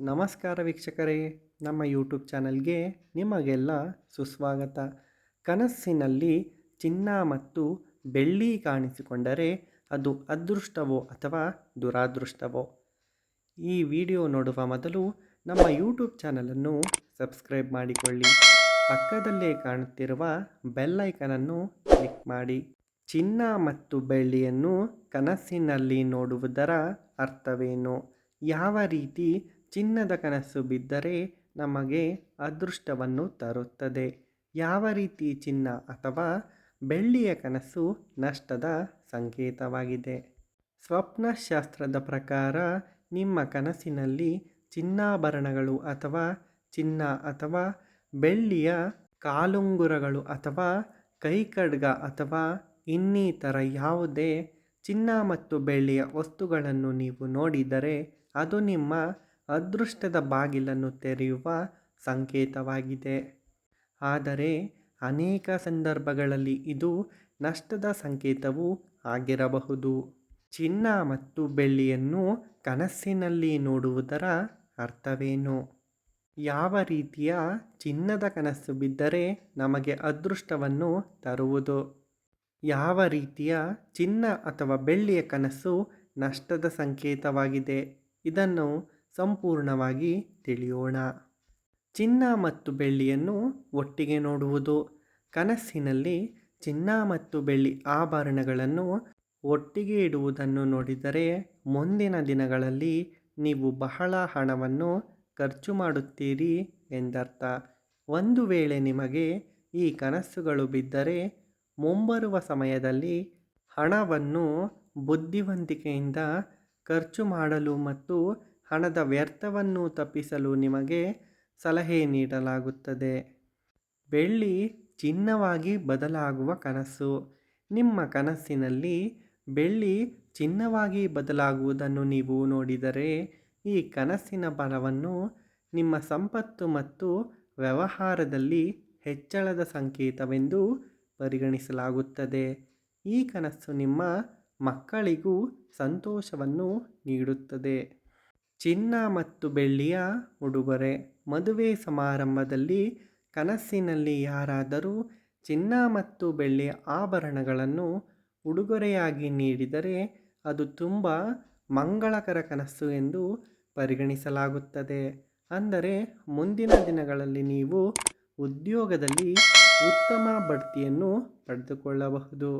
ನಮಸ್ಕಾರ ವೀಕ್ಷಕರೇ, ನಮ್ಮ ಯೂಟ್ಯೂಬ್ ಚಾನಲ್ಗೆ ನಿಮಗೆಲ್ಲ ಸುಸ್ವಾಗತ. ಕನಸಿನಲ್ಲಿ ಚಿನ್ನ ಮತ್ತು ಬೆಳ್ಳಿ ಕಾಣಿಸಿಕೊಂಡರೆ ಅದು ಅದೃಷ್ಟವೋ ಅಥವಾ ದುರಾದೃಷ್ಟವೋ? ಈ ವಿಡಿಯೋ ನೋಡುವ ಮೊದಲು ನಮ್ಮ ಯೂಟ್ಯೂಬ್ ಚಾನಲನ್ನು ಸಬ್ಸ್ಕ್ರೈಬ್ ಮಾಡಿಕೊಳ್ಳಿ. ಪಕ್ಕದಲ್ಲೇ ಕಾಣುತ್ತಿರುವ ಬೆಲ್ಲೈಕನನ್ನು ಕ್ಲಿಕ್ ಮಾಡಿ. ಚಿನ್ನ ಮತ್ತು ಬೆಳ್ಳಿಯನ್ನು ಕನಸಿನಲ್ಲಿ ನೋಡುವುದರ ಅರ್ಥವೇನು? ಯಾವ ರೀತಿ ಚಿನ್ನದ ಕನಸು ಬಿದ್ದರೆ ನಮಗೆ ಅದೃಷ್ಟವನ್ನು ತರುತ್ತದೆ. ಯಾವ ರೀತಿ ಚಿನ್ನ ಅಥವಾ ಬೆಳ್ಳಿಯ ಕನಸು ನಷ್ಟದ ಸಂಕೇತವಾಗಿದೆ? ಸ್ವಪ್ನಶಾಸ್ತ್ರದ ಪ್ರಕಾರ ನಿಮ್ಮ ಕನಸಿನಲ್ಲಿ ಚಿನ್ನಾಭರಣಗಳು ಅಥವಾ ಚಿನ್ನ ಅಥವಾ ಬೆಳ್ಳಿಯ ಕಾಲುಂಗುರಗಳು ಅಥವಾ ಕೈಕಡ್ಗ ಅಥವಾ ಇನ್ನಿತರ ಯಾವುದೇ ಚಿನ್ನ ಮತ್ತು ಬೆಳ್ಳಿಯ ವಸ್ತುಗಳನ್ನು ನೀವು ನೋಡಿದರೆ ಅದು ನಿಮ್ಮ ಅದೃಷ್ಟದ ಬಾಗಿಲನ್ನು ತೆರೆಯುವ ಸಂಕೇತವಾಗಿದೆ. ಆದರೆ ಅನೇಕ ಸಂದರ್ಭಗಳಲ್ಲಿ ಇದು ನಷ್ಟದ ಸಂಕೇತವೂ ಆಗಿರಬಹುದು. ಚಿನ್ನ ಮತ್ತು ಬೆಳ್ಳಿಯನ್ನು ಕನಸಿನಲ್ಲಿ ನೋಡುವುದರ ಅರ್ಥವೇನು? ಯಾವ ರೀತಿಯ ಚಿನ್ನದ ಕನಸು ಬಿದ್ದರೆ ನಮಗೆ ಅದೃಷ್ಟವನ್ನು ತರುವುದು? ಯಾವ ರೀತಿಯ ಚಿನ್ನ ಅಥವಾ ಬೆಳ್ಳಿಯ ಕನಸು ನಷ್ಟದ ಸಂಕೇತವಾಗಿದೆ? ಇದನ್ನು ಸಂಪೂರ್ಣವಾಗಿ ತಿಳಿಯೋಣ. ಚಿನ್ನ ಮತ್ತು ಬೆಳ್ಳಿಯನ್ನು ಒಟ್ಟಿಗೆ ನೋಡುವುದು. ಕನಸಿನಲ್ಲಿ ಚಿನ್ನ ಮತ್ತು ಬೆಳ್ಳಿ ಆಭರಣಗಳನ್ನು ಒಟ್ಟಿಗೆ ಇಡುವುದನ್ನು ನೋಡಿದರೆ ಮುಂದಿನ ದಿನಗಳಲ್ಲಿ ನೀವು ಬಹಳ ಹಣವನ್ನು ಖರ್ಚು ಮಾಡುತ್ತೀರಿ ಎಂದರ್ಥ. ಒಂದು ವೇಳೆ ನಿಮಗೆ ಈ ಕನಸುಗಳು ಬಿದ್ದರೆ ಮುಂಬರುವ ಸಮಯದಲ್ಲಿ ಹಣವನ್ನು ಬುದ್ಧಿವಂತಿಕೆಯಿಂದ ಖರ್ಚು ಮಾಡಲು ಮತ್ತು ಹಣದ ವ್ಯರ್ಥವನ್ನು ತಪ್ಪಿಸಲು ನಿಮಗೆ ಸಲಹೆ ನೀಡಲಾಗುತ್ತದೆ. ಬೆಳ್ಳಿ ಚಿನ್ನವಾಗಿ ಬದಲಾಗುವ ಕನಸು. ನಿಮ್ಮ ಕನಸಿನಲ್ಲಿ ಬೆಳ್ಳಿ ಚಿನ್ನವಾಗಿ ಬದಲಾಗುವುದನ್ನು ನೀವು ನೋಡಿದರೆ ಈ ಕನಸಿನ ಬಲವನ್ನು ನಿಮ್ಮ ಸಂಪತ್ತು ಮತ್ತು ವ್ಯವಹಾರದಲ್ಲಿ ಹೆಚ್ಚಳದ ಸಂಕೇತವೆಂದು ಪರಿಗಣಿಸಲಾಗುತ್ತದೆ. ಈ ಕನಸು ನಿಮ್ಮ ಮಕ್ಕಳಿಗೂ ಸಂತೋಷವನ್ನು ನೀಡುತ್ತದೆ. ಚಿನ್ನ ಮತ್ತು ಬೆಳ್ಳಿಯ ಉಡುಗೊರೆ. ಮದುವೆ ಸಮಾರಂಭದಲ್ಲಿ ಕನಸಿನಲ್ಲಿ ಯಾರಾದರೂ ಚಿನ್ನ ಮತ್ತು ಬೆಳ್ಳಿಯ ಆಭರಣಗಳನ್ನು ಉಡುಗೊರೆಯಾಗಿ ನೀಡಿದರೆ ಅದು ತುಂಬ ಮಂಗಳಕರ ಕನಸು ಎಂದು ಪರಿಗಣಿಸಲಾಗುತ್ತದೆ. ಅಂದರೆ ಮುಂದಿನ ದಿನಗಳಲ್ಲಿ ನೀವು ಉದ್ಯೋಗದಲ್ಲಿ ಉತ್ತಮ ಬಡ್ತಿಯನ್ನು ಪಡೆದುಕೊಳ್ಳಬಹುದು.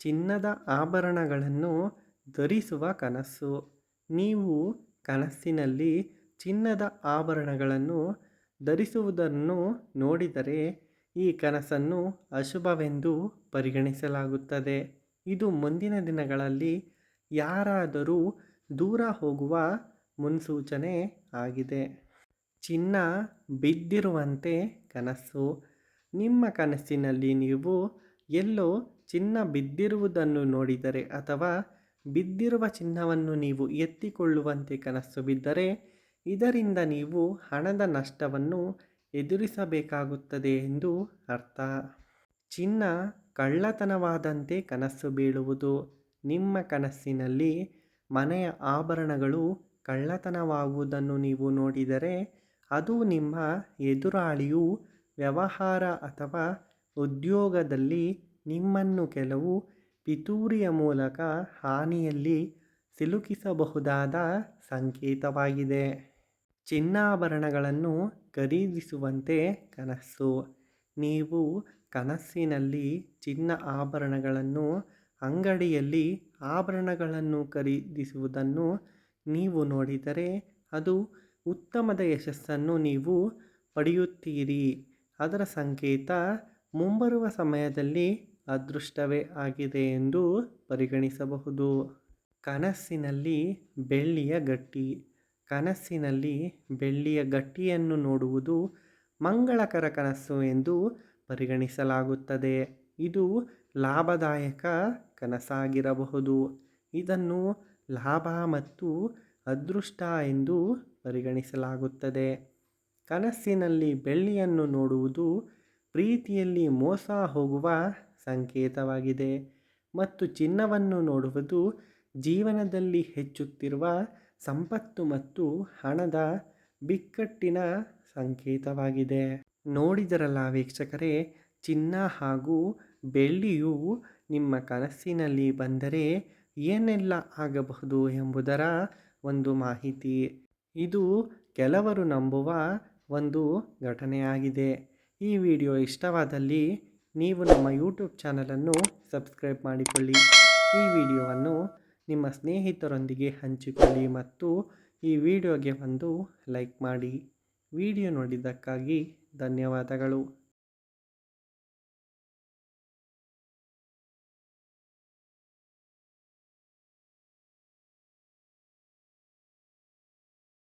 ಚಿನ್ನದ ಆಭರಣಗಳನ್ನು ಧರಿಸುವ ಕನಸು. ನೀವು ಕನಸಿನಲ್ಲಿ ಚಿನ್ನದ ಆಭರಣಗಳನ್ನು ಧರಿಸುವುದನ್ನು ನೋಡಿದರೆ ಈ ಕನಸನ್ನು ಅಶುಭವೆಂದು ಪರಿಗಣಿಸಲಾಗುತ್ತದೆ. ಇದು ಮುಂದಿನ ದಿನಗಳಲ್ಲಿ ಯಾರಾದರೂ ದೂರ ಹೋಗುವ ಮುನ್ಸೂಚನೆ ಆಗಿದೆ. ಚಿನ್ನ ಬಿದ್ದಿರುವಂತೆ ಕನಸು. ನಿಮ್ಮ ಕನಸಿನಲ್ಲಿ ನೀವು ಎಲ್ಲೋ ಚಿನ್ನ ಬಿದ್ದಿರುವುದನ್ನು ನೋಡಿದರೆ ಅಥವಾ ಬಿದ್ದಿರುವ ಚಿನ್ನವನ್ನು ನೀವು ಎತ್ತಿಕೊಳ್ಳುವಂತೆ ಕನಸು ಬಿದ್ದರೆ ಇದರಿಂದ ನೀವು ಹಣದ ನಷ್ಟವನ್ನು ಎದುರಿಸಬೇಕಾಗುತ್ತದೆ ಎಂದು ಅರ್ಥ. ಚಿನ್ನ ಕಳ್ಳತನವಾದಂತೆ ಕನಸು ಬೀಳುವುದು. ನಿಮ್ಮ ಕನಸಿನಲ್ಲಿ ಮನೆಯ ಆಭರಣಗಳು ಕಳ್ಳತನವಾಗುವುದನ್ನು ನೀವು ನೋಡಿದರೆ ಅದು ನಿಮ್ಮ ಎದುರಾಳಿಯು ವ್ಯವಹಾರ ಅಥವಾ ಉದ್ಯೋಗದಲ್ಲಿ ನಿಮ್ಮನ್ನು ಕೆಲವು ಪಿತೂರಿಯ ಮೂಲಕ ಹಾನಿಯಲ್ಲಿ ಸಿಲುಕಿಸಬಹುದಾದ ಸಂಕೇತವಾಗಿದೆ. ಚಿನ್ನಾಭರಣಗಳನ್ನು ಖರೀದಿಸುವಂತೆ ಕನಸು. ನೀವು ಕನಸಿನಲ್ಲಿ ಚಿನ್ನ ಆಭರಣಗಳನ್ನು ಅಂಗಡಿಯಲ್ಲಿ ಆಭರಣಗಳನ್ನು ಖರೀದಿಸುವುದನ್ನು ನೀವು ನೋಡಿದರೆ ಅದು ಉತ್ತಮದ ಯಶಸ್ಸನ್ನು ನೀವು ಪಡೆಯುತ್ತೀರಿ. ಅದರ ಸಂಕೇತ ಮುಂಬರುವ ಸಮಯದಲ್ಲಿ ಅದೃಷ್ಟವೇ ಆಗಿದೆ ಎಂದು ಪರಿಗಣಿಸಬಹುದು. ಕನಸಿನಲ್ಲಿ ಬೆಳ್ಳಿಯ ಗಟ್ಟಿ. ಕನಸಿನಲ್ಲಿ ಬೆಳ್ಳಿಯ ಗಟ್ಟಿಯನ್ನು ನೋಡುವುದು ಮಂಗಳಕರ ಕನಸು ಎಂದು ಪರಿಗಣಿಸಲಾಗುತ್ತದೆ. ಇದು ಲಾಭದಾಯಕ ಕನಸಾಗಿರಬಹುದು. ಇದನ್ನು ಲಾಭ ಮತ್ತು ಅದೃಷ್ಟ ಎಂದು ಪರಿಗಣಿಸಲಾಗುತ್ತದೆ. ಕನಸಿನಲ್ಲಿ ಬೆಳ್ಳಿಯನ್ನು ನೋಡುವುದು ಪ್ರೀತಿಯಲ್ಲಿ ಮೋಸ ಹೋಗುವ ಸಂಕೇತವಾಗಿದೆ. ಮತ್ತು ಚಿನ್ನವನ್ನು ನೋಡುವುದು ಜೀವನದಲ್ಲಿ ಹೆಚ್ಚುತ್ತಿರುವ ಸಂಪತ್ತು ಮತ್ತು ಹಣದ ಬಿಕ್ಕಟ್ಟಿನ ಸಂಕೇತವಾಗಿದೆ. ನೋಡಿದರಲ್ಲ ವೀಕ್ಷಕರೇ, ಚಿನ್ನ ಹಾಗೂ ಬೆಳ್ಳಿಯು ನಿಮ್ಮ ಕನಸಿನಲ್ಲಿ ಬಂದರೆ ಏನೆಲ್ಲ ಆಗಬಹುದು ಎಂಬುದರ ಒಂದು ಮಾಹಿತಿ. ಇದು ಕೆಲವರು ನಂಬುವ ಒಂದು ಘಟನೆಯಾಗಿದೆ. ಈ ವಿಡಿಯೋ ಇಷ್ಟವಾದಲ್ಲಿ ನೀವು ನಮ್ಮ ಯೂಟ್ಯೂಬ್ ಚಾನಲನ್ನು ಸಬ್ಸ್ಕ್ರೈಬ್ ಮಾಡಿಕೊಳ್ಳಿ. ಈ ವಿಡಿಯೋವನ್ನು ನಿಮ್ಮ ಸ್ನೇಹಿತರೊಂದಿಗೆ ಹಂಚಿಕೊಳ್ಳಿ ಮತ್ತು ಈ ವಿಡಿಯೋಗೆ ಒಂದು ಲೈಕ್ ಮಾಡಿ. ವಿಡಿಯೋ ನೋಡಿದ್ದಕ್ಕಾಗಿ ಧನ್ಯವಾದಗಳು.